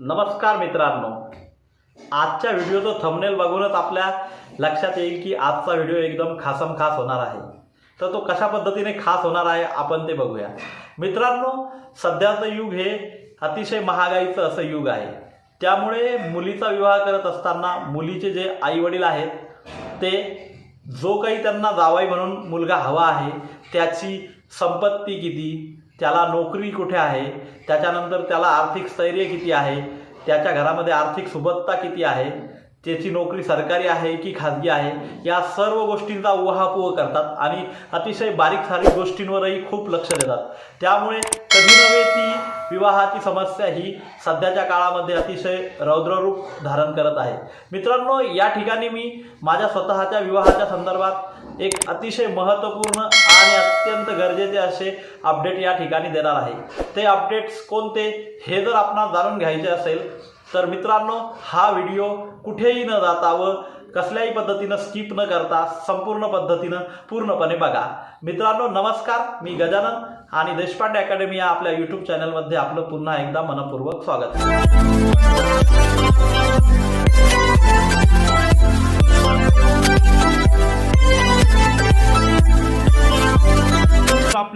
नमस्कार मित्रांनो. आजच्या व्हिडिओचं थंबनेल बघूनच आपल्या लक्षात येईल की आजचा व्हिडिओ एकदम खासम खास होणार आहे. तर तो कशा पद्धतीने खास होणार आहे आपण ते बघूया. मित्रांनो सध्याचं युग हे अतिशय महागाईचं असं युग आहे. त्यामुळे मुलीचा विवाह करत असताना मुलीचे जे आई वडील आहेत ते जो काही त्यांना जावाई म्हणून मुलगा हवा आहे त्याची संपत्ती किती त्याला नोकरी कुठे आहे? त्याच्यानंतर त्याला आर्थिक स्थैर्य किती आहे? त्याच्या घरामध्ये आर्थिक सुबत्ता किती आहे? त्याची नोकरी सरकारी आहे की खाजगी आहे या सर्व गोष्टींचा उहापोह करतात आणि अतिशय बारीक सारीक गोष्टींवरही खूप लक्ष देतात. त्यामुळे कधी नव्हे ती विवाहाची समस्या ही सध्याच्या काळामध्ये अतिशय रौद्ररूप धारण करत आहे. मित्रांनो या ठिकाणी मी माझ्या स्वतःच्या विवाहाच्या संदर्भात एक अतिशय महत्त्वपूर्ण आणि अत्यंत गरजेचे असे अपडेट या ठिकाणी देणार आहे. ते अपडेट्स कोणते हे जर आपण जाणून घ्यायचे असेल तर मित्रांनो हा व्हिडिओ कुठेही न जाता व कसल्याही पद्धतीनं स्किप न करता संपूर्ण पद्धतीनं पूर्णपणे बघा. मित्रांनो नमस्कार मी गजानन आणि देशपांडे अकॅडमी या आपल्या यूट्यूब चॅनलमध्ये आपलं पुन्हा एकदा मनपूर्वक स्वागत.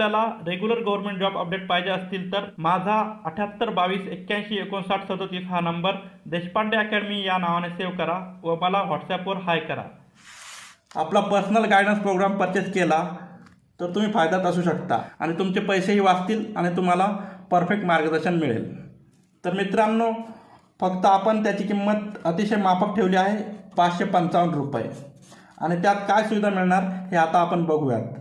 आपल्याला रेग्युलर गव्हर्नमेंट जॉब अपडेट पाहिजे असतील तर माझा अठ्याहत्तर बावीस एक्क्याऐंशी एकोणसाठ सदतीस हा नंबर देशपांडे अकॅडमी या नावाने सेव्ह करा व मला व्हॉट्सॲपवर हाय करा. आपला पर्सनल गायडन्स प्रोग्राम परचेस केला तर तुम्ही फायद्यात असू शकता आणि तुमचे पैसेही वाचतील आणि तुम्हाला परफेक्ट मार्गदर्शन मिळेल. तर मित्रांनो फक्त आपण त्याची किंमत अतिशय माफक ठेवली आहे पाचशे पंचावन्न रुपये. आणि त्यात काय सुविधा मिळणार हे आता आपण बघूयात.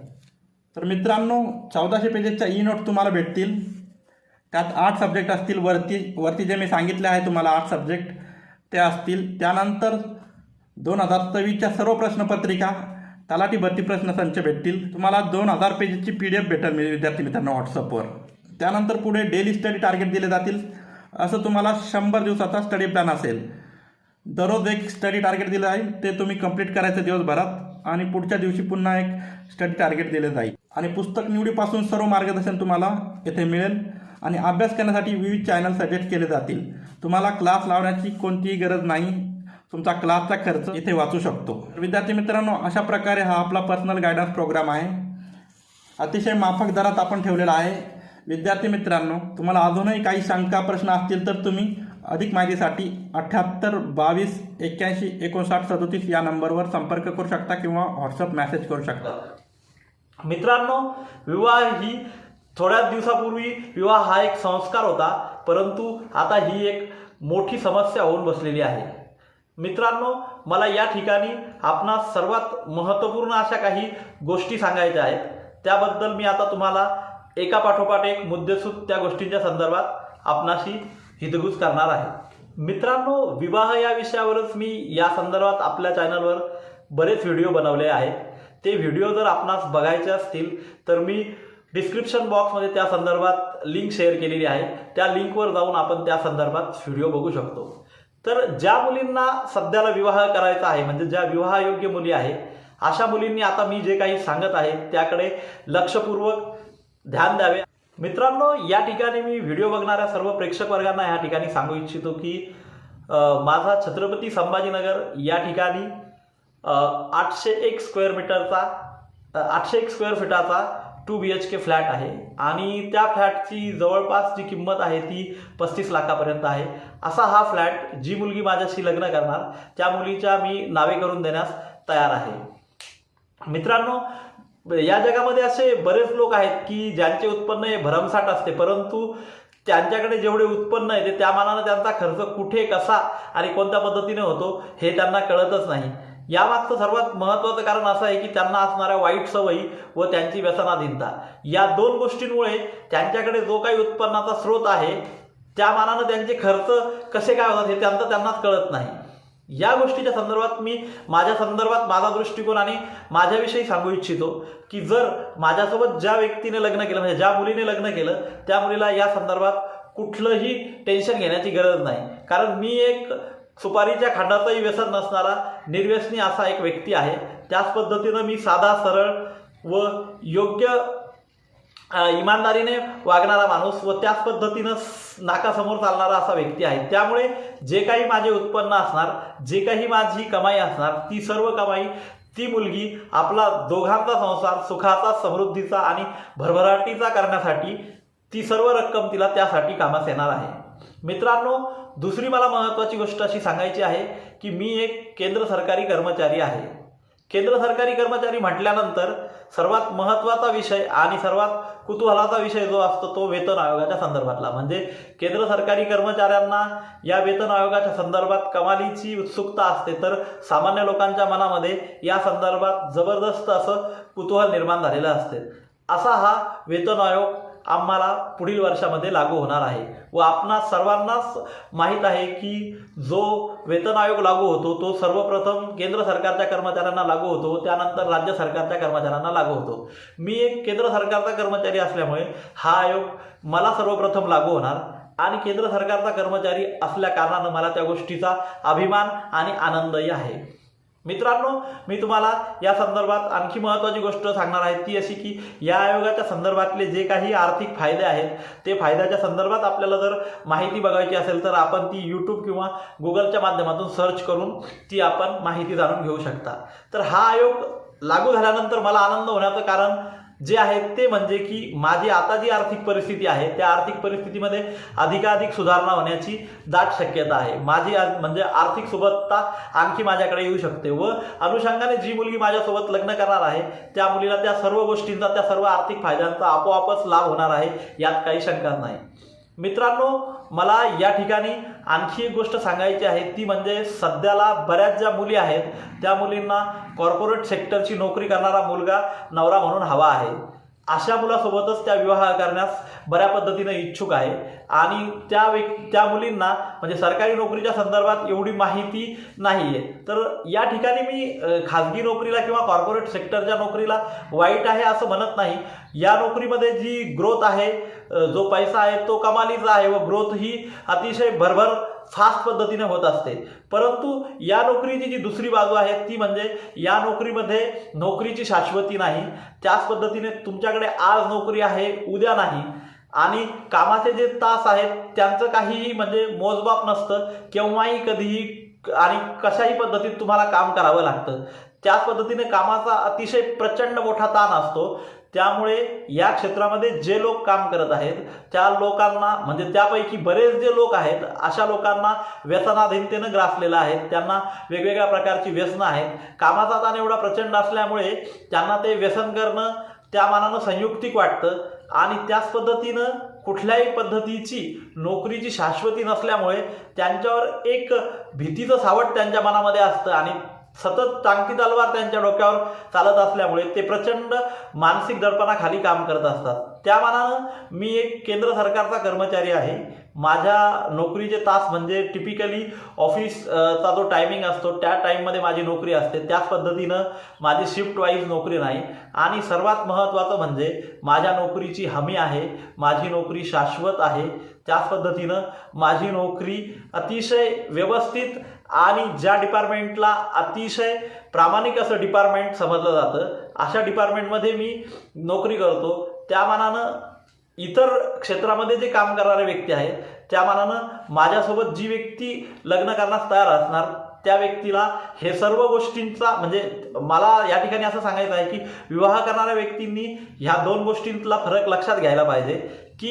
तर मित्रांनो चौदाशे पेजेसच्या ई नोट तुम्हाला भेटतील. त्यात आठ सब्जेक्ट असतील. वरती वरती जे मी सांगितले आहे तुम्हाला आठ सब्जेक्ट ते असतील. त्यानंतर दोन हजार चोवीसच्या सर्व प्रश्नपत्रिका तलाठी भरती प्रश्नसंच भेटतील. तुम्हाला दोन हजार पेजेसची पी डी एफ भेटेल मी विद्यार्थी मित्रांनो व्हॉट्सअपवर त्यानंतर पुढे डेली स्टडी टार्गेट दिले जातील. असं तुम्हाला शंभर दिवसाचा स्टडी प्लॅन असेल. दररोज एक स्टडी टार्गेट दिलं आहे ते तुम्ही कंप्लीट करायचं दिवसभरात. आणि पुढच्या दिवशी पुन्हा एक स्टडी टार्गेट दिले जाईल. आणि पुस्तक निवडीपासून सर्व मार्गदर्शन तुम्हाला येथे मिळेल. आणि अभ्यास करण्यासाठी विविध चॅनल सजेस्ट केले जातील. तुम्हाला क्लास लावण्याची कोणतीही गरज नाही. तुमचा क्लासचा खर्च इथे वाचू शकतो. विद्यार्थी मित्रांनो अशा प्रकारे हा आपला पर्सनल गायडन्स प्रोग्राम आहे. अतिशय माफक दरात आपण ठेवलेला आहे. विद्यार्थी मित्रांनो तुम्हाला अजूनही काही शंका प्रश्न असतील तर तुम्ही अधिक माहितीसाठी अठ्ठ्याहत्तर बावीस एक्क्याऐंशी एकोणसाठ सदोतीस या नंबरवर संपर्क करू शकता किंवा व्हॉट्सअप मेसेज करू शकता. मित्रांनो विवाह ही थोड्याच दिवसापूर्वी विवाह हा एक संस्कार होता परंतु आता ही एक मोठी समस्या होऊन बसलेली आहे. मित्रांनो मला या ठिकाणी आपणास सर्वात महत्त्वपूर्ण अशा काही गोष्टी सांगायच्या आहेत. त्याबद्दल मी आता तुम्हाला एका पाठोपाठ एक मुद्देसूद त्या गोष्टींच्या संदर्भात आपणाशी हितगुज करणार आहे. मित्रांनो विवाह या विषयावरच मी या संदर्भात आपल्या चॅनलवर बरेच व्हिडिओ बनवले आहेत. ते व्हिडिओ जर आपणास बघायचे असतील तर मी डिस्क्रिप्शन बॉक्समध्ये त्या संदर्भात लिंक शेअर केलेली आहे. त्या लिंकवर जाऊन आपण त्या संदर्भात व्हिडिओ बघू शकतो. तर ज्या मुलींना सध्याला विवाह करायचा आहे म्हणजे ज्या विवाहयोग्य मुली आहे अशा मुलींनी आता मी जे काही सांगत आहे त्याकडे लक्षपूर्वक ध्यान द्यावे. मित्रांनो या ठिकाणी मी व्हिडिओ बघणाऱ्या सर्व प्रेक्षक वर्गांना या ठिकाणी सांगू इच्छितो की माझा छत्रपती संभाजीनगर या ठिकाणी आठशे एक स्क्वेअर मीटरचा आठशे एक square फीटाचा two B H K flat आहे. आणि त्या फ्लॅटची जवळपास जी किंमत आहे ती पस्तीस लाखापर्यंत आहे. असा हा फ्लॅट जी मुलगी माझ्याशी लग्न करणार त्या मुलीच्या मी नावे करून देण्यास तयार आहे. मित्रांनो म्हणजे या जगामध्ये असे बरेच लोक आहेत की ज्यांचे उत्पन्न हे भरमसाठ असते परंतु त्यांच्याकडे जेवढे उत्पन्न आहे ते त्या मानानं त्यांचा खर्च कुठे कसा आणि कोणत्या पद्धतीने होतो हे त्यांना कळतच नाही. यामागचं सर्वात महत्त्वाचं कारण असं आहे की त्यांना असणाऱ्या वाईट सवयी व त्यांची व्यसनाधीनता. या दोन गोष्टींमुळे त्यांच्याकडे जो काही उत्पन्नाचा स्रोत आहे त्या मानानं त्यांचे खर्च कसे काय होतात हे त्यांचं त्यांनाच कळत नाही. या गोष्टीच्या संदर्भात मी माझ्या संदर्भात माझा दृष्टिकोन आणि माझ्याविषयी सांगू इच्छितो की जर माझ्यासोबत ज्या व्यक्तीने लग्न केलं म्हणजे ज्या मुलीने लग्न केलं त्या मुलीला या संदर्भात कुठलंही टेन्शन घेण्याची गरज नाही. कारण मी एक सुपारीच्या खांडाचाही व्यसन नसणारा निर्व्यसनी असा एक व्यक्ती आहे. त्याच पद्धतीनं मी साधा सरळ व योग्य इमानदारीने वागणारा माणूस व त्याच पद्धतीनं नाकासमोर चालणारा असा व्यक्ती आहे. त्यामुळे जे काही माझे उत्पन्न असणार जे काही माझी कमाई असणार ती सर्व कमाई ती मुलगी आपला दोघांचा संसार सुखाचा समृद्धीचा आणि भरभराटीचा करण्यासाठी ती सर्व रक्कम तिला त्यासाठी कामास येणार आहे. मित्रांनो दुसरी मला महत्त्वाची गोष्ट अशी सांगायची आहे की मी एक केंद्र सरकारी कर्मचारी आहे. केंद्र सरकारी कर्मचारी म्हटल्यानंतर सर्वात महत्त्वाचा विषय आणि सर्वात कुतूहलाचा विषय जो असतो तो वेतन आयोगाच्या संदर्भातला. म्हणजे केंद्र सरकारी कर्मचाऱ्यांना या वेतन आयोगाच्या संदर्भात कमालीची उत्सुकता असते तर सामान्य लोकांच्या मनामध्ये या संदर्भात जबरदस्त असं कुतूहल निर्माण झालेलं असते. असा हा वेतन आयोग आम्हाला पुढील वर्षामध्ये लागू होणार आहे. व आपणा सर्वांनाच माहीत आहे की जो वेतन आयोग लागू होतो तो सर्वप्रथम केंद्र सरकारच्या कर्मचाऱ्यांना लागू होतो त्यानंतर राज्य सरकारच्या कर्मचाऱ्यांना लागू होतो. मी एक केंद्र सरकारचा कर्मचारी असल्यामुळे हा आयोग मला सर्वप्रथम लागू होणार आणि केंद्र सरकारचा कर्मचारी असल्या कारणानं मला त्या गोष्टीचा अभिमान आणि आनंदही आहे. मित्रांनो मी तुम्हाला या संदर्भात आणखी महत्त्वाची गोष्ट सांगणार आहे ती अशी की या आयोगाच्या संदर्भातले जे काही आर्थिक फायदे आहेत ते फायद्याच्या संदर्भात आपल्याला जर माहिती बघायची असेल तर आपण ती यूट्यूब किंवा गुगलच्या माध्यमातून सर्च करून ती आपण माहिती जाणून घेऊ शकता. तर हा आयोग लागू झाल्यानंतर मला आनंद होण्याचं कारण जे आहे ते म्हणजे की माझी आता जी आर्थिक परिस्थिती आहे त्या आर्थिक परिस्थितीमध्ये अधिकाधिक सुधारणा होण्याची दाट शक्यता आहे. माझी म्हणजे आर्थिक सुबत्ता आणखी माझ्याकडे येऊ शकते व अनुषंगाने जी मुलगी माझ्यासोबत लग्न करणार आहे त्या मुलीला त्या सर्व गोष्टींचा त्या सर्व आर्थिक फायद्यांचा आपोआपच लाभ होणार आहे यात काही शंका नाही. मित्रांनो मला या ठिकाणी आणखी एक गोष्ट सांगायची आहे. ती म्हणजे सध्याला बऱ्याच ज्या मुली आहेत त्या मुलींना कॉर्पोरेट सेक्टरची नोकरी करणारा मुलगा नवरा म्हणून हवा आहे. अशा मुलासोबतच त्या विवाह करण्यास बऱ्या पद्धतीनं इच्छुक आहे. आणि त्या व्यक्ती त्या मुलींना म्हणजे सरकारी नोकरीच्या संदर्भात एवढी माहिती नाही आहे तर या ठिकाणी मी खाजगी नोकरीला किंवा कॉर्पोरेट सेक्टरच्या नोकरीला वाईट आहे असं म्हणत नाही. या नोकरीमध्ये जी ग्रोथ आहे जो पैसा आहे तो कमालीचा आहे व ग्रोथ ही अतिशय भरभर फास्ट पद्धतीने होत असते. परंतु या नोकरीची जी दुसरी बाजू आहे ती म्हणजे या नोकरीमध्ये नोकरीची शाश्वती नाही. त्याच पद्धतीने तुमच्याकडे आज नोकरी आहे उद्या नाही. आणि कामाचे जे तास आहेत त्यांचं काहीही म्हणजे मोजमाप नसतं. केव्हाही कधीही आणि कशाही पद्धतीत तुम्हाला काम करावं लागतं. त्याच पद्धतीने कामाचा अतिशय प्रचंड मोठा ताण असतो. त्यामुळे या क्षेत्रामध्ये जे लोक काम करत आहेत त्या लोकांना म्हणजे त्यापैकी बरेच जे लोक आहेत अशा लोकांना व्यसनाधीनतेनं ग्रासलेलं आहे. त्यांना वेगवेगळ्या प्रकारची व्यसनं आहेत. कामाचा ताण एवढा प्रचंड असल्यामुळे त्यांना ते व्यसन करणं त्या मानानं संयुक्तिक वाटतं. आणि त्याच पद्धतीनं कुठल्याही पद्धतीची नोकरीची शाश्वती नसल्यामुळे त्यांच्यावर एक भीतीचं सावट त्यांच्या मनामध्ये असतं. आणि सतत टांगती तलवार त्यांच्या डोक्यावर चालत असल्यामुळे ते प्रचंड मानसिक दडपणाखाली काम करत असतात. त्या मानानं मी एक केंद्र सरकारचा कर्मचारी आहे. माझ्या नोकरीचे तास म्हणजे टिपिकली ऑफिसचा जो टायमिंग असतो त्या टाईममध्ये माझी नोकरी असते. त्याच पद्धतीनं माझी शिफ्ट वाईज नोकरी नाही. आणि सर्वात महत्त्वाचं म्हणजे माझ्या नोकरीची हमी आहे. माझी नोकरी शाश्वत आहे. त्याच पद्धतीनं माझी नोकरी अतिशय व्यवस्थित आणि ज्या डिपार्टमेंटला अतिशय प्रामाणिक असं डिपार्टमेंट समजलं जातं अशा डिपार्टमेंटमध्ये मी नोकरी करतो. त्या मानानं इतर क्षेत्रामध्ये जे काम करणारे व्यक्ती आहेत त्या मानानं माझ्यासोबत जी व्यक्ती लग्न करण्यास तयार असणार त्या व्यक्तीला हे सर्व गोष्टींचा म्हणजे मला या ठिकाणी असं सांगायचं आहे की विवाह करणाऱ्या व्यक्तींनी ह्या दोन गोष्टींतला फरक लक्षात घ्यायला पाहिजे की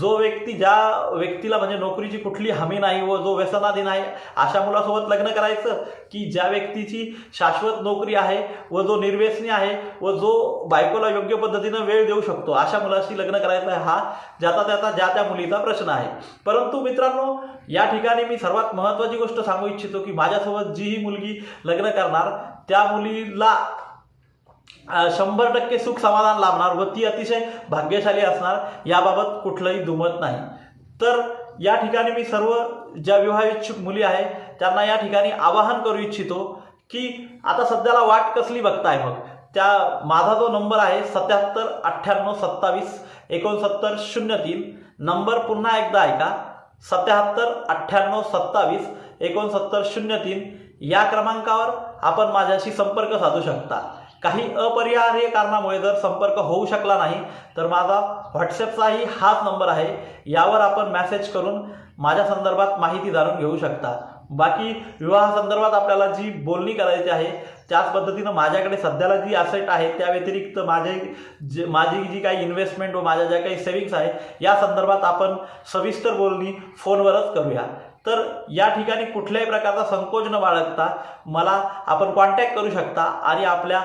जो व्यक्ती ज्या व्यक्तीला म्हणजे नोकरीची कुठली हमी नाही व जो व्यसनाधीन आहे अशा मुलासोबत लग्न करायचं की ज्या व्यक्तीची शाश्वत नोकरी आहे व जो निर्व्यसनी आहे व जो बायकोला योग्य पद्धतीनं वेळ देऊ शकतो अशा मुलाशी लग्न करायचं आहे हा ज्याचा त्याचा ज्या त्या मुलीचा प्रश्न आहे. परंतु मित्रांनो या ठिकाणी मी सर्वात महत्त्वाची गोष्ट सांगू इच्छितो की माझ्यासोबत जी ही मुलगी लग्न करणार त्या मुलीला शंभर टक्के सुख समाधान लाभणार व ती अतिशय भाग्यशाली असणार याबाबत कुठलंही दुमत नाही. तर या ठिकाणी मी सर्व ज्या विवाह इच्छुक मुली आहे त्यांना या ठिकाणी आवाहन करू इच्छितो की आता सध्याला वाट कसली बघताय मग? त्या माझा जो नंबर आहे सत्याहत्तर अठ्ठ्याण्णव सत्तावीस एकोणसत्तर शून्य तीन. नंबर पुन्हा एकदा ऐका. सत्याहत्तर अठ्ठ्याण्णव सत्तावीस एकोणसत्तर शून्य तीन या क्रमांकावर आपण माझ्याशी संपर्क साधू शकता. काही अपरिहार्य कारणामुळे जर संपर्क होऊ शकला नाही तर माझा व्हॉट्सअपचाही हाच नंबर आहे. यावर आपण मॅसेज करून माझ्या संदर्भात माहिती जाणून घेऊ शकता. बाकी विवाहासंदर्भात आपल्याला जी बोलणी करायची आहे त्याच पद्धतीनं माझ्याकडे सध्याला जी असेट आहे त्या व्यतिरिक्त माझे जे माझी जी काही इन्व्हेस्टमेंट व माझ्या ज्या काही सेविंग्स आहे या संदर्भात आपण सविस्तर बोलणी फोनवरच करूया. तर या ठिकाणी कुठल्याही प्रकारचा संकोच न बाळगता मला आपण कॉन्टॅक्ट करू शकता आणि आपल्या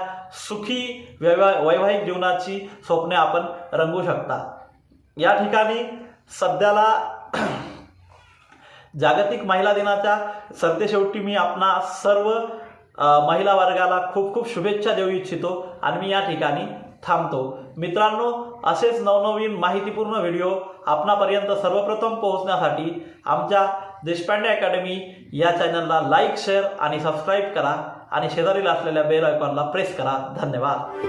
सुखी व्यवहा वैवाहिक जीवनाची स्वप्ने आपण रंगवू शकता. या ठिकाणी सध्याला जागतिक महिला दिनाच्या सरतेशेवटी मी आपणा सर्व महिला वर्गाला खूप खूप शुभेच्छा देऊ इच्छितो आणि मी या ठिकाणी थांबतो. मित्रांनो असेच नवनवीन माहितीपूर्ण व्हिडिओ आपणापर्यंत सर्वप्रथम पोहोचण्यासाठी आमच्या देशपांडे अकॅडमी या चॅनलला लाईक शेअर आणि सबस्क्राईब करा आणि शेजारील असलेल्या बेल आयकॉनला प्रेस करा. धन्यवाद.